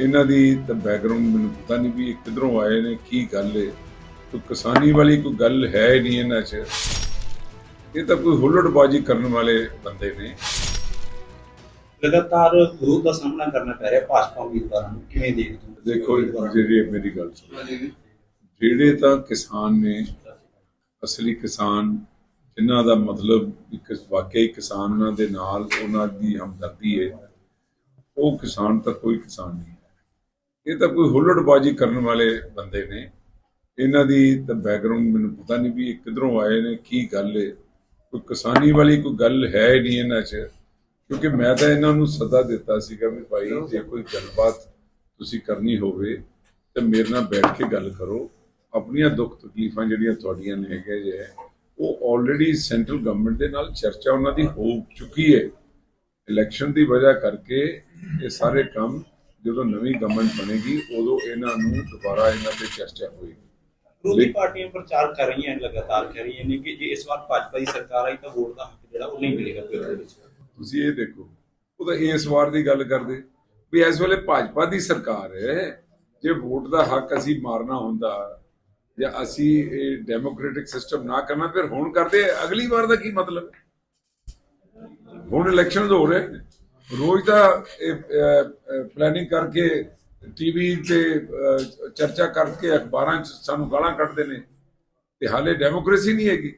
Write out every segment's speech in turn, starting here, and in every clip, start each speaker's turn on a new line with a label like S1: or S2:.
S1: ਇਹਨਾਂ ਦੀ ਤਾਂ ਬੈਕਗ੍ਰਾਉਂਡ ਮੈਨੂੰ ਪਤਾ ਨਹੀਂ ਵੀ ਇਹ ਕਿੱਧਰੋਂ ਆਏ ਨੇ ਕੀ ਗੱਲ ਹੈ ਕੋਈ ਕਿਸਾਨੀ ਵਾਲੀ ਕੋਈ ਗੱਲ ਹੈ ਨਹੀਂ ਇਹਨਾਂ 'ਚ। ਇਹ ਤਾਂ ਕੋਈ ਹੁੱਲੜਬਾਜ਼ੀ ਕਰਨ ਵਾਲੇ ਬੰਦੇ ਨੇ।
S2: ਲਗਾਤਾਰ ਵਿਰੋਧ ਦਾ ਸਾਹਮਣਾ ਕਰਨਾ ਪੈ ਰਿਹਾ ਭਾਜਪਾ ਉਮੀਦਵਾਰਾਂ ਨੂੰ। ਕਿਵੇਂ ਦੇਖਦੇ ਹੋ
S1: ਦੇਖੋ ਜਿਹੜੀ ਮੇਰੀ ਗੱਲ ਸੁਣੋ। ਜਿਹੜੇ ਤਾਂ ਕਿਸਾਨ ਨੇ ਅਸਲੀ ਕਿਸਾਨ ਜਿਨ੍ਹਾਂ ਦਾ ਮਤਲਬ ਇੱਕ ਵਾਕਈ ਕਿਸਾਨਾਂ ਦੇ ਨਾਲ ਉਹਨਾਂ ਦੀ ਹਮਦਰਦੀ ਹੈ ਉਹ ਕਿਸਾਨ ਤਾਂ ਕੋਈ ਕਿਸਾਨ ਨਹੀਂ। ਇਹ ਤਾਂ ਕੋਈ ਹੁੱਲੜਬਾਜ਼ੀ ਕਰਨ ਵਾਲੇ ਬੰਦੇ ਨੇ। ਇਹਨਾਂ ਦੀ ਤਾਂ ਬੈਕਗ੍ਰਾਉਂਡ ਮੈਨੂੰ ਪਤਾ ਨਹੀਂ ਵੀ ਇਹ ਆਏ ਨੇ, ਕੀ ਗੱਲ ਹੈ ਕੋਈ ਕਿਸਾਨੀ ਵਾਲੀ ਕੋਈ ਗੱਲ ਹੈ ਨਹੀਂ ਇਹਨਾਂ 'ਚ। ਕਿਉਂਕਿ ਮੈਂ ਤਾਂ ਇਹਨਾਂ ਨੂੰ ਸੱਦਾ ਦਿੱਤਾ ਸੀਗਾ ਵੀ ਭਾਈ, ਜੇ ਕੋਈ ਗੱਲਬਾਤ ਤੁਸੀਂ ਕਰਨੀ ਹੋਵੇ, ਤੇ ਮੇਰੇ ਨਾਲ ਬੈਠ ਕੇ ਗੱਲ ਕਰੋ। ਆਪਣੀਆਂ ਦੁੱਖ ਤਕਲੀਫਾਂ ਜਿਹੜੀਆਂ ਤੁਹਾਡੀਆਂ ਨੇ ਹੈਗੇ ਜੇ, ਉਹ ਆਲਰੇਡੀ ਸੈਂਟਰਲ ਗਵਰਨਮੈਂਟ ਦੇ ਨਾਲ ਚਰਚਾ ਉਹਨਾਂ ਦੀ ਹੋ ਚੁੱਕੀ ਹੈ ਇਲੈਕਸ਼ਨ ਦੀ ਵਜ੍ਹਾ ਕਰਕੇ ਇਹ ਸਾਰੇ ਕੰਮ ਜਦੋਂ ਨਵੀਂ ਗਵਰਨਮੈਂਟ ਬਣੇਗੀ ਉਦੋਂ ਇਹਨਾਂ ਨੂੰ ਦੁਬਾਰਾ ਇਹਨਾਂ ਤੇ ਚਰਚਾ ਹੋਏਗੀ।
S2: ਵਿਰੋਧੀ ਪਾਰਟੀਆਂ ਪ੍ਰਚਾਰ ਕਰ ਰਹੀਆਂ ਹਨ ਲਗਾਤਾਰ ਕਰ ਰਹੀਆਂ ਨੇ ਕਿ ਜੇ ਇਸ ਵਾਰ ਭਾਜਪਾ ਦੀ ਸਰਕਾਰ ਆਈ ਤਾਂ ਵੋਟ ਦਾ ਹੱਕ ਜਿਹੜਾ ਉਹ ਨਹੀਂ ਮਿਲੇਗਾ ਪਿੰਡ ਦੇ ਵਿੱਚ।
S1: ਤੁਸੀਂ ਇਹ ਦੇਖੋ ਉਹ ਤਾਂ ਇਸ ਵਾਰ ਦੀ ਗੱਲ ਕਰਦੇ। ਵੀ ਇਸ ਵੇਲੇ ਭਾਜਪਾ ਦੀ ਸਰਕਾਰ ਹੈ ਜੇ ਵੋਟ ਦਾ ਹੱਕ ਅਸੀਂ ਮਾਰਨਾ ਹੁੰਦਾ ਜਾਂ ਅਸੀਂ ਇਹ ਡੈਮੋਕ੍ਰੈਟਿਕ ਸਿਸਟਮ ਨਾ ਕਰਨਾ ਫਿਰ ਹੁਣ ਕਰਦੇ ਅਗਲੀ ਵਾਰ ਦਾ ਕੀ ਮਤਲਬ? ਹੁਣ ਇਲੈਕਸ਼ਨਸ ਹੋ ਰਹੇ ਨੇ। ਰੋਜ਼ ਦਾ ਇਹ ਪਲੈਨਿੰਗ ਕਰਕੇ ਟੀਵੀ ਤੇ ਚਰਚਾ ਕਰਕੇ ਅਖਬਾਰਾਂ 'ਚ ਸਾਨੂੰ ਗਾਲਾਂ ਕੱਢਦੇ ਨੇ, ਤੇ ਹਾਲੇ ਡੈਮੋਕ੍ਰੇਸੀ ਨਹੀਂ ਹੈਗੀ।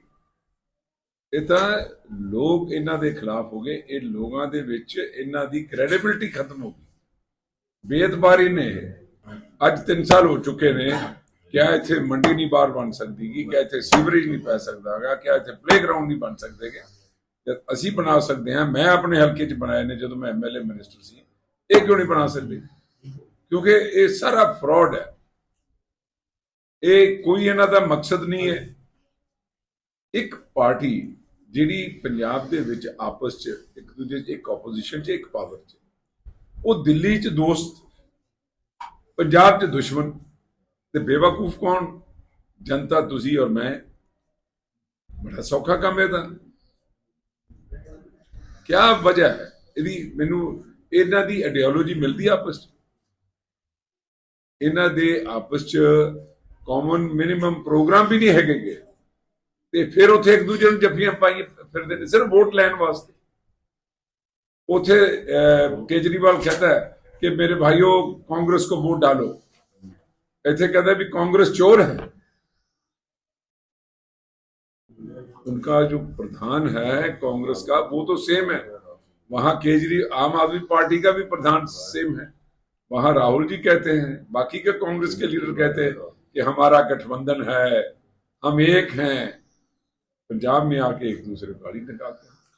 S1: ਇਹ ਤਾਂ ਲੋਕ ਇਹਨਾਂ ਦੇ ਖਿਲਾਫ ਹੋ ਗਏ, ਇਹ ਲੋਕਾਂ ਦੇ ਵਿੱਚ ਇਹਨਾਂ ਦੀ ਕ੍ਰੈਡੀਬਿਲਟੀ ਖਤਮ ਹੋ ਗਈ। ਬੇਇਤਬਾਰੀ ਨੇ ਅੱਜ 3 ਸਾਲ ਹੋ ਚੁੱਕੇ ਨੇ, ਕਿਆ ਇੱਥੇ ਮੰਡੀ ਨਹੀਂ ਬਾਹਰ ਬਣ ਸਕਦੀ ਗੀ, ਕਿਆ ਇੱਥੇ ਸੀਵਰੇਜ ਨਹੀਂ ਪੈ ਸਕਦਾਗਾ ਕਿਆ ਇੱਥੇ ਪਲੇਗਰਾਉਂਡ ਨਹੀਂ ਬਣ ਸਕਦੇਗੇ ਤੇ ਅਸੀਂ ਬਣਾ ਸਕਦੇ ਹਾਂ, ਮੈਂ ਆਪਣੇ ਹਲਕੇ 'ਚ ਬਣਾਏ ਨੇ ਜਦੋਂ ਮੈਂ ਐਮਐਲਏ ਮਿਨਿਸਟਰ ਸੀ, ਇਹ ਕਿਉਂ ਨਹੀਂ ਬਣਾ ਸਕਦੇ? ਕਿਉਂਕਿ ਇਹ ਸਾਰਾ ਫਰਾਡ ਹੈ। ਇਹ ਕੋਈ ਇਹਨਾਂ ਦਾ ਮਕਸਦ ਨਹੀਂ ਹੈ। ਇੱਕ ਪਾਰਟੀ ਜਿਹੜੀ ਪੰਜਾਬ ਦੇ ਵਿੱਚ ਆਪਸ 'ਚ, ਇੱਕ ਦੂਜੇ 'ਚ, ਇੱਕ ਆਪੋਜੀਸ਼ਨ 'ਚ, ਇੱਕ ਪਾਵਰ 'ਚ, ਉਹ ਦਿੱਲੀ 'ਚ ਦੋਸਤ, ਪੰਜਾਬ 'ਚ ਦੁਸ਼ਮਣ ਤੇ ਬੇਵਕੂਫ ਕੌਣ? ਜਨਤਾ ਤੁਸੀਂ ਔਰ ਮੈਂ। ਬੜਾ ਸੌਖਾ ਕੰਮ ਹੈ ਤਾਂ। ਕੀ ਵਜ੍ਹਾ ਹੈ? ਇਹਦੀ ਮੈਨੂੰ, ਇਹਨਾਂ ਦੀ ਆਈਡੀਓਲੋਜੀ ਮਿਲਦੀ ਆਪਸ ਚ? ਇਹਨਾਂ ਦੇ ਆਪਸ ਚ ਕਾਮਨ ਮਿਨੀਮਮ ਪ੍ਰੋਗਰਾਮ ਵੀ ਨਹੀਂ ਹੈਗੇ ਤੇ ਫਿਰ ਉੱਥੇ ਇੱਕ ਦੂਜੇ ਨੂੰ ਜੱਫੀਆਂ ਪਾਈਆਂ ਫਿਰਦੇ ਨੇ, ਸਿਰਫ ਵੋਟ ਲੈਣ ਵਾਸਤੇ। ਉਥੇ ਕੇਜਰੀਵਾਲ ਕਹਿੰਦਾ ਕਿ ਮੇਰੇ ਭਾਈਓ, ਕਾਂਗਰਸ ਕੋ ਵੋਟ ਡਾਲੋ। ਇੱਥੇ ਕਹਿੰਦਾ ਵੀ ਕਾਂਗਰਸ ਚੋਰ ਹੈ। उनका जो प्रधान है कांग्रेस का, वो तो सेम है। वहाँ केजरी, आम आदमी पार्टी का भी प्रधान सेम है। वहाँ राहुल जी कहते हैं, बाकी के कांग्रेस के लीडर कहते हैं कि हमारा गठबंधन है, हम एक हैं। पंजाब में आके एक दूसरे गाड़ी निकालते हैं।